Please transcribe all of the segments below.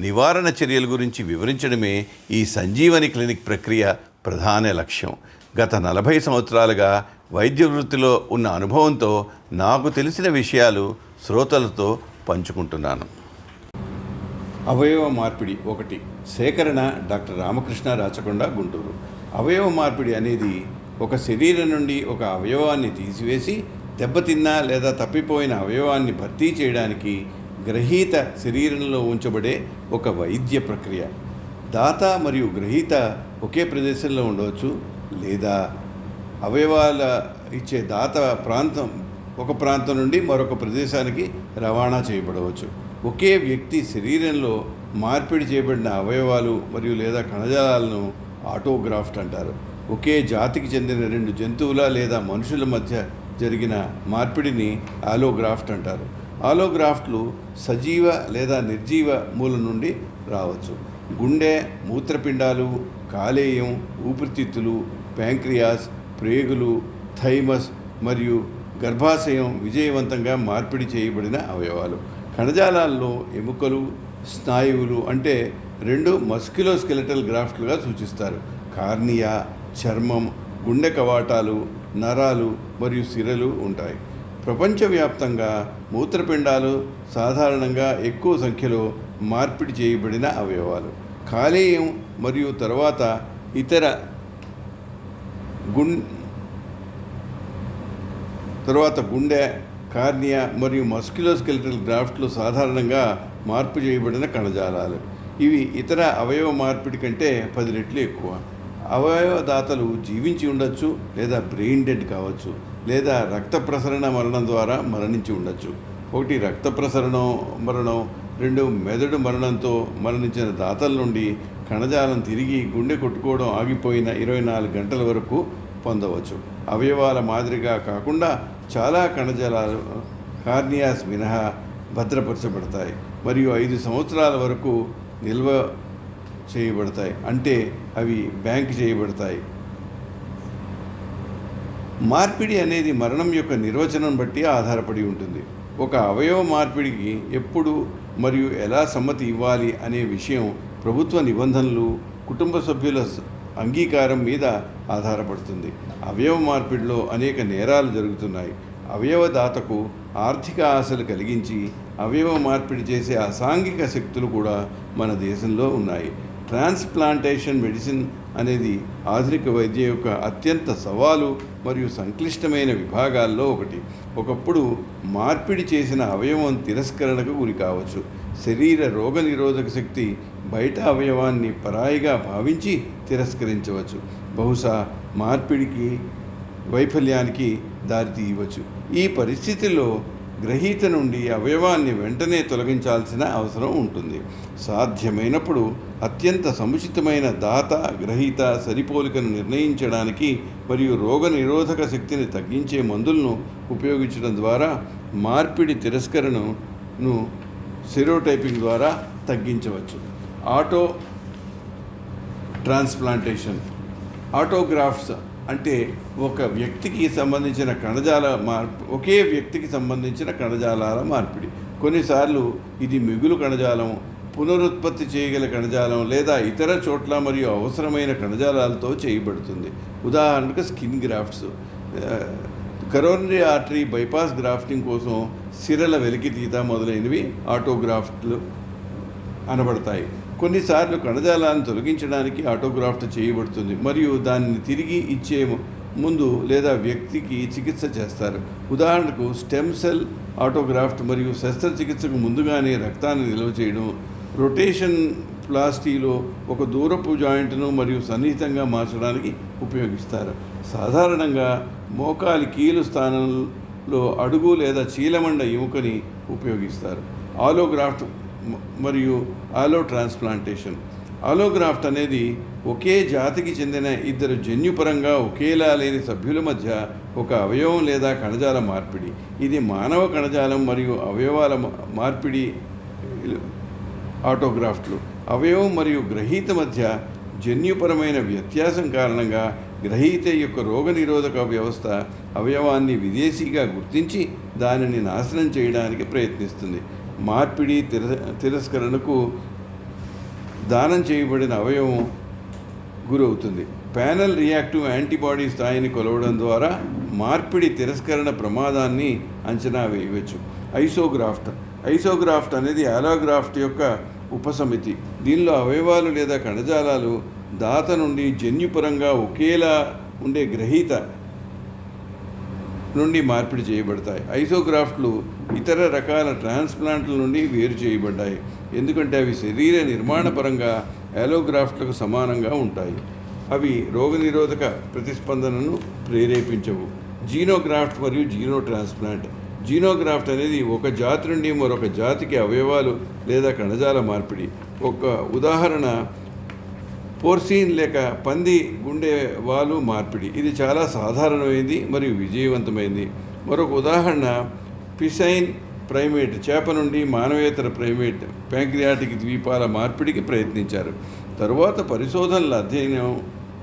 నివారణ చర్యల గురించి వివరించడమే ఈ సంజీవని క్లినిక్ ప్రక్రియ ప్రధాన లక్ష్యం. గత నలభై సంవత్సరాలుగా వైద్య వృత్తిలో ఉన్న అనుభవంతో నాకు తెలిసిన విషయాలు శ్రోతలతో పంచుకుంటున్నాను. అవయవ మార్పిడి ఒకటి. సేకరణ డాక్టర్ రామకృష్ణ రాచకొండ గుంటూరు. అవయవ మార్పిడి అనేది ఒక శరీరం నుండి ఒక అవయవాన్ని తీసివేసి దెబ్బతిన్న లేదా తప్పిపోయిన అవయవాన్ని భర్తీ చేయడానికి గ్రహీత శరీరంలో ఉంచబడే ఒక వైద్య ప్రక్రియ. దాత మరియు గ్రహీత ఒకే ప్రదేశంలో ఉండవచ్చు లేదా అవయవాల ఇచ్చే దాత ప్రాంతం ఒక ప్రాంతం నుండి మరొక ప్రదేశానికి రవాణా చేయబడవచ్చు. ఒకే వ్యక్తి శరీరంలో మార్పిడి చేయబడిన అవయవాలు మరియు లేదా కణజాలాలను ఆటోగ్రాఫ్ట్ అంటారు. ఒకే జాతికి చెందిన రెండు జంతువుల లేదా మనుషుల మధ్య జరిగిన మార్పిడిని ఆలోగ్రాఫ్ట్ అంటారు. ఆలోగ్రాఫ్ట్లు సజీవ లేదా నిర్జీవ మూలం నుండి రావచ్చు. గుండె మూత్రపిండాలు కాలేయం ఊపిరితిత్తులు ప్యాంక్రియాస్ ప్రేగులు థైమస్ మరియు గర్భాశయం విజయవంతంగా మార్పిడి చేయబడిన అవయవాలు. కణజాలాల్లో ఎముకలు స్నాయువులు అంటే రెండు మస్క్యులోస్కెలెటల్ గ్రాఫ్ట్లుగా సూచిస్తారు. కార్నియా చర్మం గుండె కవాటాలు నరాలు మరియు సిరలు ఉంటాయి. ప్రపంచవ్యాప్తంగా మూత్రపిండాలు సాధారణంగా ఎక్కువ సంఖ్యలో మార్పిడి చేయబడిన అవయవాలు. కాలేయం మరియు తర్వాత ఇతర గుం తర్వాత గుండె కార్నియా మరియు మస్క్యులోస్కెలిటల్ గ్రాఫ్ట్లు సాధారణంగా మార్పు చేయబడిన కణజాలాలు. ఇవి ఇతర అవయవ మార్పిడి కంటే పది రెట్లు ఎక్కువ. అవయవదాతలు జీవించి ఉండొచ్చు లేదా బ్రెయిన్ డెడ్ కావచ్చు లేదా రక్త ప్రసరణ మరణం ద్వారా మరణించి ఉండొచ్చు. ఒకటి రక్త ప్రసరణం మరణం. రెండు మెదడు మరణంతో మరణించిన దాతల నుండి కణజాలం తిరిగి గుండె కొట్టుకోవడం ఆగిపోయిన ఇరవై నాలుగు గంటల వరకు పొందవచ్చు. అవయవాల మాదిరిగా కాకుండా చాలా కణజాలాలు కార్నియాస్ మినహా భద్రపరచబడతాయి. మరియు ఐదు సంవత్సరాల వరకు నిల్వ చేయబడతాయి. అంటే అవి బ్యాంక్ చేయబడతాయి. మార్పిడి అనేది మరణం యొక్క నిర్వచనం బట్టి ఆధారపడి ఉంటుంది. ఒక అవయవ మార్పిడికి ఎప్పుడు మరియు ఎలా సమ్మతి ఇవ్వాలి అనే విషయం ప్రభుత్వ నిబంధనలు కుటుంబ సభ్యుల అంగీకారం మీద ఆధారపడుతుంది. అవయవ మార్పిడిలో అనేక నేరాలు జరుగుతున్నాయి. అవయవదాతకు ఆర్థిక ఆశలు కలిగించి అవయవ మార్పిడి చేసే అసాంఘిక శక్తులు కూడా మన దేశంలో ఉన్నాయి. ట్రాన్స్ప్లాంటేషన్ మెడిసిన్ అనేది ఆధునిక వైద్య యొక్క అత్యంత సవాలు మరియు సంక్లిష్టమైన విభాగాల్లో ఒకటి. ఒకప్పుడు మార్పిడి చేసిన అవయవం తిరస్కరణకు గురి కావచ్చు. శరీర రోగనిరోధక శక్తి బయట అవయవాన్ని పరాయిగా భావించి తిరస్కరించవచ్చు. బహుశా మార్పిడికి వైఫల్యానికి దారితీయవచ్చు. ఈ పరిస్థితిలో గ్రహీత నుండి అవయవాన్ని వెంటనే తొలగించాల్సిన అవసరం ఉంటుంది. సాధ్యమైనప్పుడు అత్యంత సముచితమైన దాత గ్రహీత సరిపోలికను నిర్ణయించడానికి మరియు రోగ నిరోధక శక్తిని తగ్గించే మందులను ఉపయోగించడం ద్వారా మార్పిడి తిరస్కరణను సెరోటైపింగ్ ద్వారా తగ్గించవచ్చు. ఆటో ట్రాన్స్ప్లాంటేషన్ ఆటోగ్రాఫ్స్ అంటే ఒక వ్యక్తికి సంబంధించిన కణజాల మార్పు ఒకే వ్యక్తికి సంబంధించిన కణజాలాల మార్పిడి. కొన్నిసార్లు ఇది మిగులు కణజాలం పునరుత్పత్తి చేయగల కణజాలం లేదా ఇతర చోట్ల మరియు అవసరమైన కణజాలాలతో చేయబడుతుంది. ఉదాహరణకు skin grafts. Coronary artery bypass grafting కోసం సిరల వెలికితీత మొదలైనవి ఆటోగ్రాఫ్ట్లు అనబడతాయి. కొన్నిసార్లు కణజాలాన్ని తొలగించడానికి ఆటోగ్రాఫ్ట్ చేయబడుతుంది మరియు దానిని తిరిగి ఇచ్చే ముందు లేదా వ్యక్తికి చికిత్స చేస్తారు. ఉదాహరణకు స్టెమ్ సెల్ ఆటోగ్రాఫ్ట్ మరియు శస్త్రచికిత్సకు ముందుగానే రక్తాన్ని నిల్వ చేయడం రొటేషన్ ప్లాస్టీలో ఒక దూరపు జాయింట్ను మరియు సన్నిహితంగా మార్చడానికి ఉపయోగిస్తారు. సాధారణంగా మోకాలి కీలు స్థానంలో అడుగు లేదా చీలమండ ఎముకని ఉపయోగిస్తారు. ఆలోగ్రాఫ్ట్ మరియు ఆలో ట్రాన్స్ప్లాంటేషన్. ఆలోగ్రాఫ్ట్ అనేది ఒకే జాతికి చెందిన ఇద్దరు జన్యుపరంగా ఒకేలా లేని సభ్యుల మధ్య ఒక అవయవం లేదా కణజాల మార్పిడి. ఇది మానవ కణజాలం మరియు అవయవాల మార్పిడి ఆటోగ్రాఫ్ట్లు. అవయవం మరియు గ్రహీత మధ్య జన్యుపరమైన వ్యత్యాసం కారణంగా గ్రహీత యొక్క రోగనిరోధక వ్యవస్థ అవయవాన్ని విదేశీగా గుర్తించి దానిని నాశనం చేయడానికి ప్రయత్నిస్తుంది. మార్పిడి తిర తిరస్కరణకు దానం చేయబడిన అవయవం గురవుతుంది. ప్యానల్ రియాక్టివ్ యాంటీబాడీ స్థాయిని కొలవడం ద్వారా మార్పిడి తిరస్కరణ ప్రమాదాన్ని అంచనా వేయవచ్చు. ఐసోగ్రాఫ్ట్. ఐసోగ్రాఫ్ట్ అనేది ఆలోగ్రాఫ్ట్ యొక్క ఉపసమితి. దీనిలో అవయవాలు లేదా కణజాలాలు దాత నుండి జన్యుపరంగా ఒకేలా ఉండే గ్రహీత నుండి మార్పిడి చేయబడతాయి. ఐసోగ్రాఫ్ట్లు ఇతర రకాల ట్రాన్స్ప్లాంట్ల నుండి వేరు చేయబడ్డాయి. ఎందుకంటే అవి శరీర నిర్మాణపరంగా యాలోగ్రాఫ్ట్లకు సమానంగా ఉంటాయి. అవి రోగనిరోధక ప్రతిస్పందనను ప్రేరేపించవు. జీనోగ్రాఫ్ట్ మరియు జీనో ట్రాన్స్ప్లాంట్ జీనోగ్రాఫ్ట్ అనేది ఒక జాతి నుండి మరొక జాతికి అవయవాలు లేదా కణజాల మార్పిడి. ఒక ఉదాహరణ పోర్సిన్ లేక పంది గుండె వాలు మార్పిడి. ఇది చాలా సాధారణమైంది మరియు విజయవంతమైంది. మరొక ఉదాహరణ పిసైన్ ప్రైమేట్ చేప నుండి మానవేతర ప్రైమేట్ ప్యాంక్రియాటిక్ ద్వీపాల మార్పిడికి ప్రయత్నించారు. తరువాత పరిశోధనల అధ్యయనం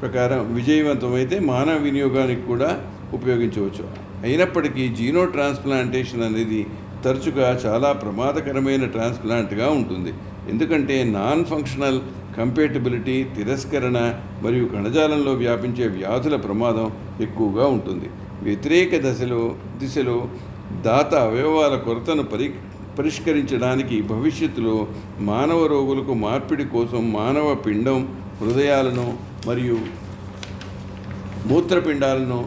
ప్రకారం విజయవంతమైతే మానవ వినియోగానికి కూడా ఉపయోగించవచ్చు. అయినప్పటికీ జీనో ట్రాన్స్ప్లాంటేషన్ అనేది తరచుగా చాలా ప్రమాదకరమైన ట్రాన్స్ప్లాంట్గా ఉంటుంది. ఎందుకంటే నాన్ ఫంక్షనల్ కంపేటబిలిటీ తిరస్కరణ మరియు కణజాలంలో వ్యాపించే వ్యాధుల ప్రమాదం ఎక్కువగా ఉంటుంది. వ్యతిరేక దశలో దిశలో దాత అవయవాల కొరతను పరి పరిష్కరించడానికి భవిష్యత్తులో మానవ రోగులకు మార్పిడి కోసం మానవ పిండం హృదయాలను మరియు మూత్రపిండాలను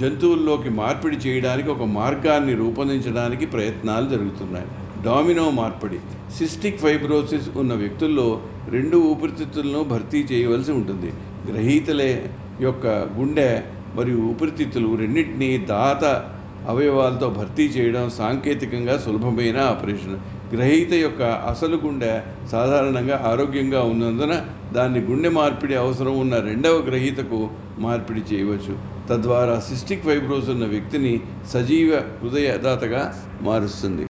జంతువుల్లోకి మార్పిడి చేయడానికి ఒక మార్గాన్ని రూపొందించడానికి ప్రయత్నాలు జరుగుతున్నాయి. డామినో మార్పిడి. సిస్టిక్ ఫైబ్రోసిస్ ఉన్న వ్యక్తుల్లో రెండు ఊపిరితిత్తులను భర్తీ చేయవలసి ఉంటుంది. గ్రహీతలే యొక్క గుండె మరియు ఊపిరితిత్తులు రెండింటినీ దాత అవయవాలతో భర్తీ చేయడం సాంకేతికంగా సులభమైన ఆపరేషన్. గ్రహీత యొక్క అసలు గుండె సాధారణంగా ఆరోగ్యంగా ఉన్నందున దాన్ని గుండె మార్పిడి అవసరం ఉన్న రెండవ గ్రహీతకు మార్పిడి చేయవచ్చు. తద్వారా సిస్టిక్ ఫైబ్రోస్ ఉన్న వ్యక్తిని సజీవ హృదయదాతగా మారుస్తుంది.